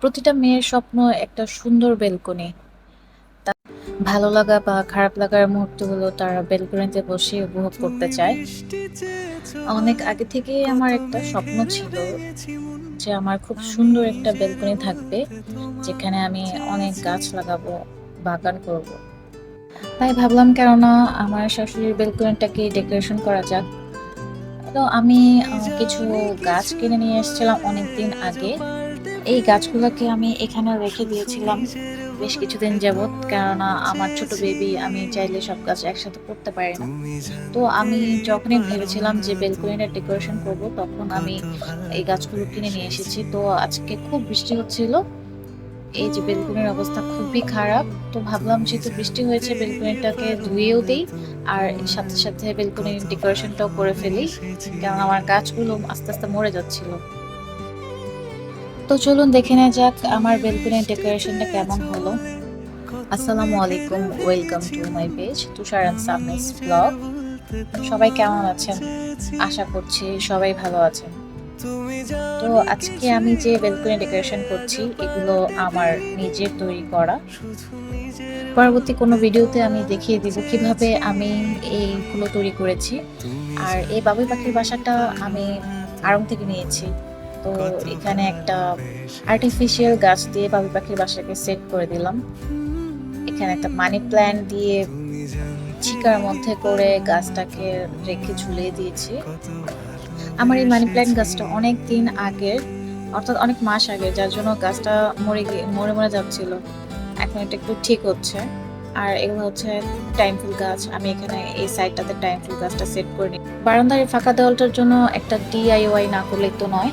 প্রতিটা মেয়ের স্বপ্ন একটা সুন্দর বেলকনি। ভালো লাগা বা খারাপ লাগার মুহূর্তগুলো তারা বেলকনিতে বসে উপভোগ করতে চায়। অনেক আগে থেকেই আমার একটা স্বপ্ন ছিল যে আমার খুব সুন্দর একটা বেলকনি থাকবে যেখানে আমি অনেক গাছ লাগাবো বাগান করব। তাই ভাবলাম কেননা আমার শাশুড়ির বেলকনিটাকে ডেকোরেশন করা যাক। তো আমি কিছু গাছ কিনে নিয়ে এসেছিলাম অনেকদিন আগে। এই গাছগুলোকে আমি এখানে রেখে দিয়েছিলাম বেশ কিছুদিন যাবত কেননা আমার ছোট বেবি আমি চাইলে সব গাছ একসাথে করতে পারি না। তো আমি যখনই ভেবেছিলাম যে বেলকনিটা ডেকোরেশন করব, তখন আমি এই গাছগুলো কিনে নিয়ে এসেছি। তো আজকে খুব বৃষ্টি হচ্ছিল। এই যে বেলকনির অবস্থা খুবই খারাপ। তো ভাবলাম যেহেতু বৃষ্টি হয়েছে, বেলকনিটাকে ধুয়েও দিই আর সাথে সাথে বেলকনির ডেকোরেশনটাও করে ফেলি কারণ আমার গাছগুলো আস্তে আস্তে মরে যাচ্ছিল। তো চলুন দেখে নেওয়া যাক আমার বেলকনির ডেকোরেশনটা কেমন হলো। আসসালামু আলাইকুম, welcome to my page Tushar and সামনেস blog. সবাই কেমন আছেন? আশা করছি সবাই ভালো আছেন। তো আজকে আমি যে বেলকনি ডেকোরেশন করছি, এগুলো আমার নিজের তৈরি করা। পরবর্তী কোনো ভিডিওতে আমি দেখিয়ে দিব কীভাবে আমি এইগুলো তৈরি করেছি। আর এই বাবুই পাখির বাসাটা আমি আড়ং থেকে নিয়েছি। তো এখানে একটা আর্টিফিশিয়াল গাছ দিয়ে বাবুই পাখির বাসাকে সেট করে দিলাম। এখানে একটা মানি প্ল্যান্ট দিয়ে চিকার মধ্যে করে গাছটাকে রেখে ঝুলিয়ে দিয়েছি। আমার এই মানি প্ল্যান্ট গাছটা অনেক দিন আগের অর্থাৎ অনেক মাস আগে, যার জন্য গাছটা মরে গিয়ে, মরে মরে যাচ্ছিল। এখন এটা একটু ঠিক হচ্ছে। আর এগুলো হচ্ছে টাইম ফুল গাছ। আমি এখানে এই সাইডটাতে টাইম ফুল গাছটা সেট করে নিই। বারান্দার ফাঁকা দেওয়ালটার জন্য একটা ডিআইওয়াই না করলে তো নয়।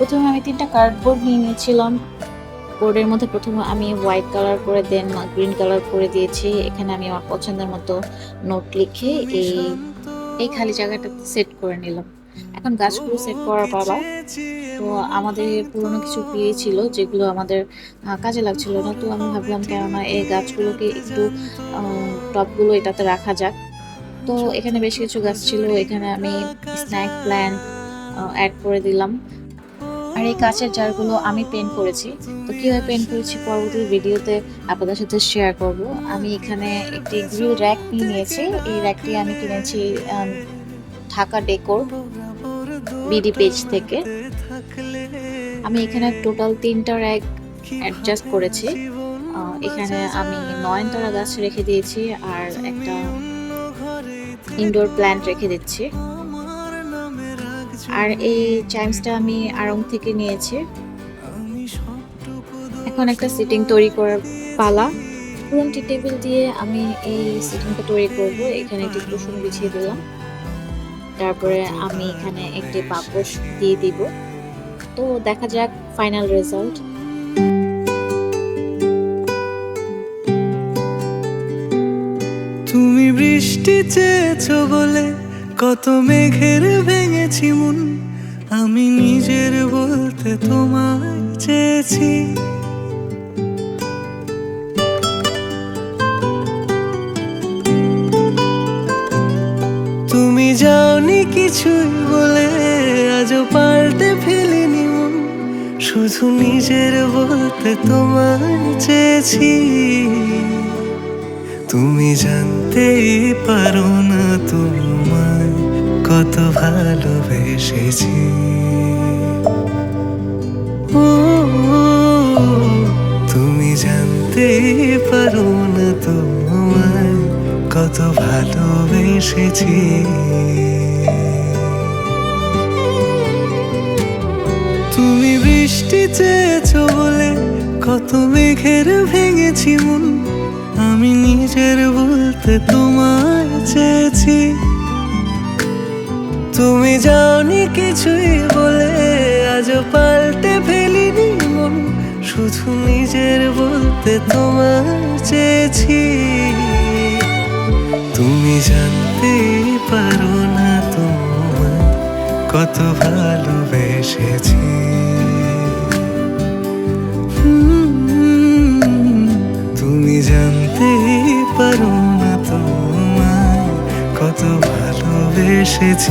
প্রথমে আমি তিনটা কার্ডবোর্ড নিয়ে নিয়েছিলাম। বোর্ডের মধ্যে প্রথমে আমি হোয়াইট কালার করে দেন গ্রিন কালার করে দিয়েছি। এখানে আমি আমার পছন্দের মতো নোট লিখে এই এই খালি জায়গাটা সেট করে নিলাম। এখন গাছগুলো সেট করার পালা। তো আমাদের পুরনো কিছু বিয়ে ছিল, যেগুলো আমাদের কাজে লাগছিল না। তো আমি ভাবলাম, কেননা এই গাছগুলোকে একটু টপগুলো এটাতে রাখা যাক। তো এখানে বেশ কিছু গাছ ছিল। এখানে আমি স্ন্যাক প্ল্যান্ট অ্যাড করে দিলাম। আর এই কাঁচের জারগুলো আমি পেন্ট করেছি। তো কীভাবে পেন্ট করেছি পরবর্তী ভিডিওতে আপনাদের সাথে শেয়ার করব। আমি এখানে একটি গ্রিল র্যাক নিয়ে নিয়েছি। এই র্যাকটি আমি কিনেছি ঢাকা ডেকোর বিডি পেজ থেকে। আমি এখানে টোটাল তিনটা র্যাক অ্যাডজাস্ট করেছি। এখানে আমি নয়নতারা গাছ রেখে দিয়েছি আর একটা ইনডোর প্ল্যান্ট রেখে দিচ্ছি। আর এই চাইমসটা আমি আড়ং থেকে নিয়েছি। এখন একটা সিটিং তৈরি করার পালা। পুরন টি টেবিল দিয়ে আমি এই সিটিংটা তৈরি করব। এখানে একটি কুসুম বিছিয়ে দিলাম। তারপরে আমি এখানে একটি পাপোশ দিয়ে দিব। তো দেখা যাক ফাইনাল রেজাল্ট তুমি বৃষ্টি চেয়েছো বলে কত মেঘের ভেঙেছি মন, আমি নিজের বলতে তোমায় চেয়েছি। তুমি যাওনি কিছুই বলে, আজও পাল্টে ফেলিনি মন, শুধু নিজের বলতে তোমায় চেয়েছি। তুমি জানতেই পারো না তোমায় কত ভালোবেসেছি। তুমি জানতে পারো না তোমায় কত ভালোবেসেছি। তুমি বৃষ্টি চেয়েছো বলে কত মেঘের ভেঙেছি মন, আমি নিজের বলতে তোমায় চেয়েছি। তুমি যাওনি কিছুই বলে আজ পাল্টে ফেলিনি মন। শুধু নিজের বলতে তোমার চেয়েছি। তুমি জানতে পারো না তোমার কত ভালোবেসেছি। 时期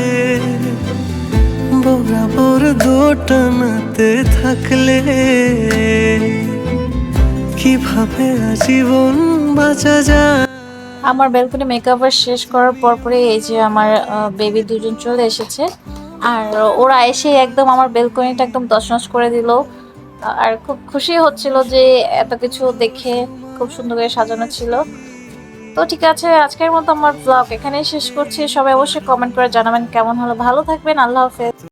বরাবর দোটানাতে থাকলে কীভাবে আজীবন বাঁচা যায় আমার ব্যালকনি মেকআপার শেষ করার পর পরে এই যে আমার বেবি দুজন চলে এসেছে। আর ওরা এসে একদম আমার ব্যালকনিটা একদম তছনছ করে দিল। আর খুব খুশি হচ্ছিল যে এত কিছু দেখে খুব সুন্দর করে সাজানো ছিল। তো ঠিক আছে, আজকের মতো আমার ব্লগ এখানেই শেষ করছি। সবাই অবশ্যই কমেন্ট করে জানাবেন কেমন হলো। ভালো থাকবেন, আল্লাহ হাফেজ।